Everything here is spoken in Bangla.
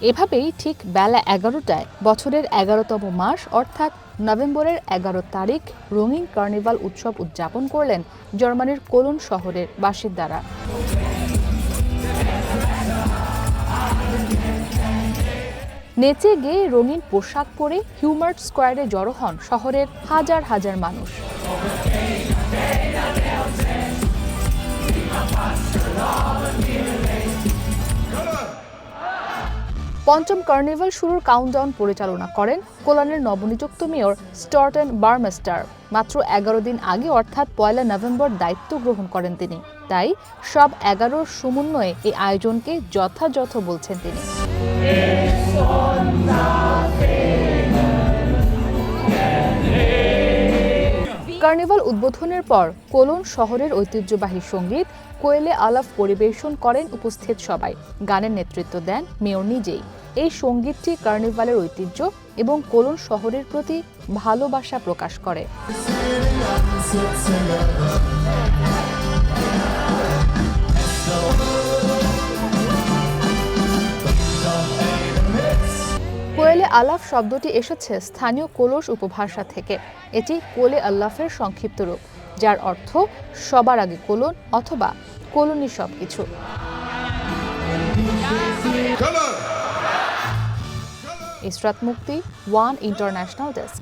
এভাবেই ঠিক বেলা এগারোটায় বছরের এগারোতম মাস, অর্থাৎ নভেম্বরের এগারো তারিখ, রঙিন কার্নিভাল উৎসব উদযাপন করলেন জার্মানির কোলন শহরের বাসিন্দারা। নেচে গেয়ে রঙিন পোশাক পরে হিউমার্ট স্কোয়ারে জড়ো হন শহরের হাজার হাজার মানুষ। পঞ্চম কার্নিভাল শুরুর কাউন্টডাউন পরিচালনা করেন কোলানের নবনিযুক্ত মেয়র স্টর্টেন বার্মেস্টার। মাত্র এগারো দিন আগে অর্থাৎ পয়লা নভেম্বর দায়িত্ব গ্রহণ করেন তিনি। তাই সব এগারোর সমন্বয়ে এই আয়োজনকে যথাযথ বলছেন তিনি। কার্নিভাল উদ্বোধনের পর কোলন শহরের ঐতিহ্যবাহী সংগীত কোয়েলে আলাপ পরিবেশন করেন উপস্থিত সবাই। গানের নেতৃত্ব দেন মেয়র নিজেই। এই সঙ্গীতটি কার্নিভালের ঐতিহ্য এবং কোলন শহরের প্রতি ভালোবাসা প্রকাশ করে। কোয়েলে আলাফ শব্দটি এসেছে স্থানীয় কোলস উপভাষা থেকে। এটি কোলে আল্লাফের সংক্ষিপ্ত রূপ যার অর্থ সবার আগে কোলন অথবা কোলনি সবকিছু। ইসরাত মুক্তি ওয়ান ইন্টারন্যাশনাল ডেস্ক।